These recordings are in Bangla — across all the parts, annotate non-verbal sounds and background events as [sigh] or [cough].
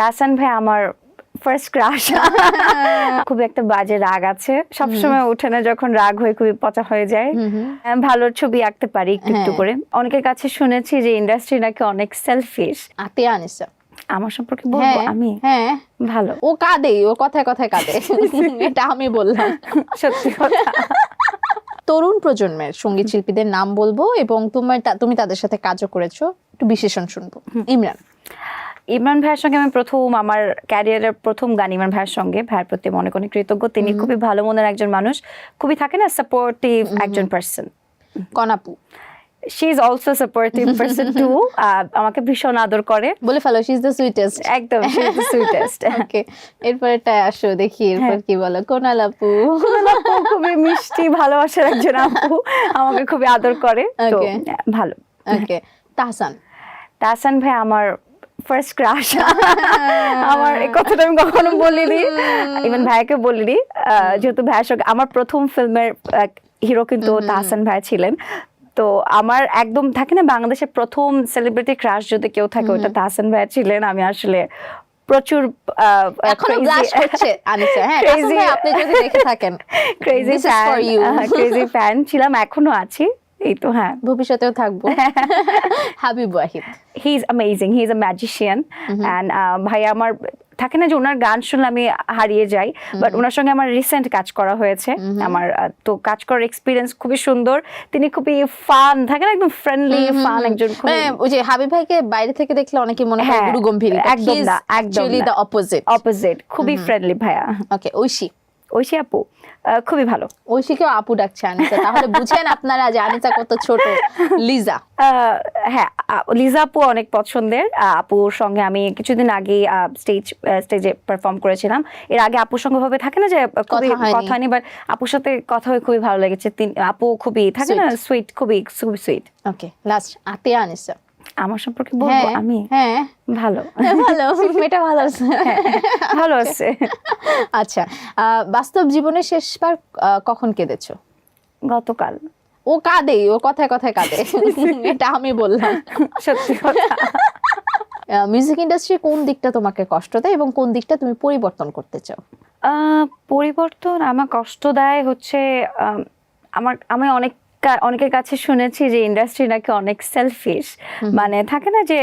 তাহসান ভাই আমার ফার্স্ট ক্রাশ খুব একটা বাজে রাগ আছে। সবসময় উঠে না যখন রাগ হয়ে খুবই পচা হয়ে যায়। ভালো ছবি আঁকতে পারি একটু একটু হ্যাঁ। করে। অনেকের কাছে শুনেছি যে ইন্ডাস্ট্রি নাকি অনেক সেলফিশ আতিয়া আনিসা আমার সম্পর্কে বলব হ্যাঁ আমি? হ্যাঁ। ভালো। ও কাঁদে ও কথায় কথায় কাঁদে। [laughs] এটা আমি বললাম। সত্যি কথা। তরুণ প্রজন্মের সংগীত শিল্পীদের নাম বলব এবং তোমার তুমি তাদের সাথে কাজও করেছ। একটু বিশেষণ শুনব। ইমরান। ইমরান ভাইয়ের সঙ্গে আমি প্রথম আমার ক্যারিয়ারের প্রথম গান ইমরান ভাইয়ের সঙ্গে ভাইয়ের প্রতি আমি অনেক অনেক কৃতজ্ঞ। তিনি খুবই ভালো মনের একজন মানুষ। খুবই থাকে না সাপোর্টিভ একজন person কনাপু। She is also supportive person to আমাকে ভীষণ আদর করে। বলে ফেলো শি ইজ দ্য সুইটেস্ট একদম she is the sweetest okay এরপরে আসো দেখি এরপর হ্যাঁ। কি বলো? কোনাল আপু আপু খুবই মিষ্টি ভালোবাসার একজন আপু আমাকে খুবই আদর করে। তো ভালো। ওকে তাহসান। তাহসান ভাই আমার ফার্স্ট ক্রাশ [laughs] আমার এই কথাটা আমি কখনো বলিনি। [laughs] ইভেন ভাইকে বলিনি। যেহেতু ভাইয়ের সঙ্গে আমার প্রথম ফিল্মের হিরো কিন্তু তাহসান ভাই ছিলেন। তো আমার একদম থাকে না বাংলাদেশের প্রথম সেলিব্রিটি ক্রাশ যদি কেউ থাকে ওটা তাহসান ভাই ছিলেন। আমি আসলে প্রচুর এখনও ব্লাশ করছে আনিসা হ্যাঁ Crazy. তাহসান ভাই, আপনি যদি দেখে থাকেন। [laughs] Crazy This is for fan crazy fan ছিলাম এখনও আছি। এই তো হ্যাঁ। ভবিষ্যতেও থাকব। [laughs] Habib Wahid. He is amazing he is a magician and ভাই আমার থাকে না যে ওনার গান শুনলে আমি হারিয়ে যাই বাট ওনার সঙ্গে আমার রিসেন্ট কাজ করা হয়েছে। আমার তো কাজ করার এক্সপিরিয়েন্স খুবই সুন্দর। তিনি খুবই ফান থাকে না একদম ফ্রেন্ডলি ফান একজন খুবই মানে ওই যে হাবিব ভাইকে বাইরে থেকে দেখলে অনেকে মনে হয় হ্যাঁ, গুরু গম্ভীর একদম না, একদম দ্য অপোজিট অপোজিট খুবই ফ্রেন্ডলি ভাইয়া। ওকে ঐশী। ঐশী আপু খুবই ভালো। ঐশীকেও আপু ডাকছে আনিসা। তাহলে বুঝেন আপনারা যে আনিসা কত ছোট। লিজা। হ্যাঁ লিজা আপু অনেক পছন্দের। আপুর সঙ্গে আমি কিছুদিন আগে স্টেজ স্টেজে পারফর্ম করেছিলাম। এর আগে আপুর সঙ্গে ভাবে থাকে না যে খুবই কথা হয়নি। বাট আপুর সাথে কথা হয়ে খুবই ভালো লেগেছে। আপু খুবই থাকে না সুইট খুবই খুবই sweet okay last Atiya Anisa. আমার সম্পর্কে বলব? হ্যাঁ আমি? হ্যাঁ। ভালো। [laughs] ভালো মেয়েটা ভালো আছে। [laughs] ভালো আছে। আচ্ছা বাস্তব জীবনে শেষবার কখন কেঁদেছো? গতকাল। ও কাঁদে ও কথায় কথায় কাঁদে। [laughs] এটা আমি বললাম। সত্যি কথা। মিউজিক ইন্ডাস্ট্রি কোন দিকটা তোমাকে কষ্ট দেয় এবং কোন দিকটা তুমি পরিবর্তন করতে চাও? আহ, পরিবর্তন আমার কষ্ট দেয় হচ্ছে আম, আমার আমি অনেক অনেকের কাছে শুনেছি যে ইন্ডাস্ট্রি নাকি অনেক সেলফিশ মানে থাকে না যে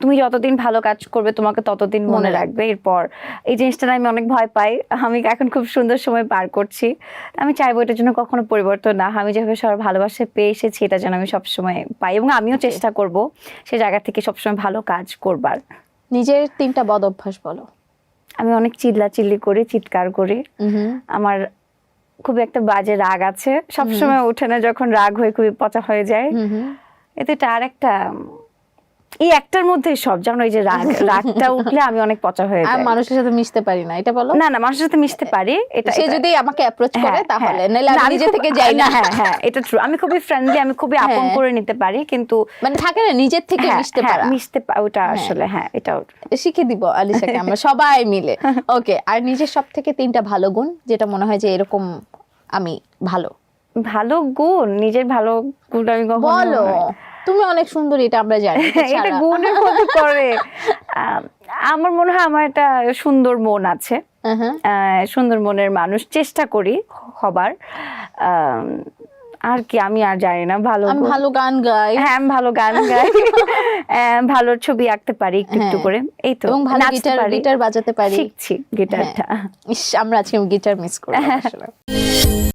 তুমি যতদিন ভালো কাজ করবে তোমাকে ততদিন মনে রাখবে। এরপর এই জিনিসটা আমি অনেক ভয় পাই। আমি এখন খুব সুন্দর সময় পার করছি। আমি চাইব এটার জন্য কখনো পরিবর্তন না। আমি যেভাবে সবার ভালোবাসা পেয়ে এসেছি এটা যেন আমি সবসময় পাই এবং আমিও চেষ্টা করব সে জায়গা থেকে সবসময় ভালো কাজ করবার। নিজের তিনটা বদ অভ্যাস বলো। আমি অনেক চিল্লা চিল্লি করি চিৎকার করি। আমার খুব একটা বাজে রাগ আছে। সবসময় উঠে না যখন রাগ হয়ে খুবই পচা হয়ে যায়। এতে আর একটা এই একটার মধ্যেই সব যেমন ওই যে রাগ [laughs] রাগটা উঠলে আমি অনেক পচা হয়ে যাই মানুষের সাথে মিশতে পারি না এটা বলো? না না মানুষের সাথে মিশতে পারি এটা সে যদি আমাকে অ্যাপ্রোচ করে হ্যাঁ, তাহলে। নাহলে আমি নিজে থেকে যাই না। হ্যাঁ হ্যাঁ এটা ট্রু আমি খুবই ফ্রেন্ডলি আমি খুবই আপন হ্যাঁ। করে নিতে পারি কিন্তু মানে থাকে না নিজের থেকে হ্যাঁ, মিশতে পারা। মিশতে ওটা আসলে হ্যাঁ এটাও শিখে দিব আলিশাকে আমরা [laughs] সবাই মিলে। ওকে আর নিজের সব থেকে তিনটা ভালো গুণ যেটা মনে হয় যে এরকম আমি ভালো। ভালো গুণ নিজের ভালো গুণ আমি কখনো বলো। তুমি অনেক সুন্দরী এটা আমরা জানি এটা গুণের মধ্যে করে আমার মনে হয় আমার একটা সুন্দর মন আছে। হ্যাঁ, হ্যাঁ। সুন্দর মনের মানুষ চেষ্টা করি হবার। আর কি আমি আর জানি না ভালো আমি ভালো গান গাই। হ্যাঁ আমি ভালো গান গাই। [laughs] ভালো ছবি আঁকতে পারি একটু একটু হ্যাঁ। করে। এই তো এবং ভালো গিটার গিটার বাজাতে পারি। শিখছি গিটারটা। ইস আমরা আজকে গিটার মিস করি আসলে।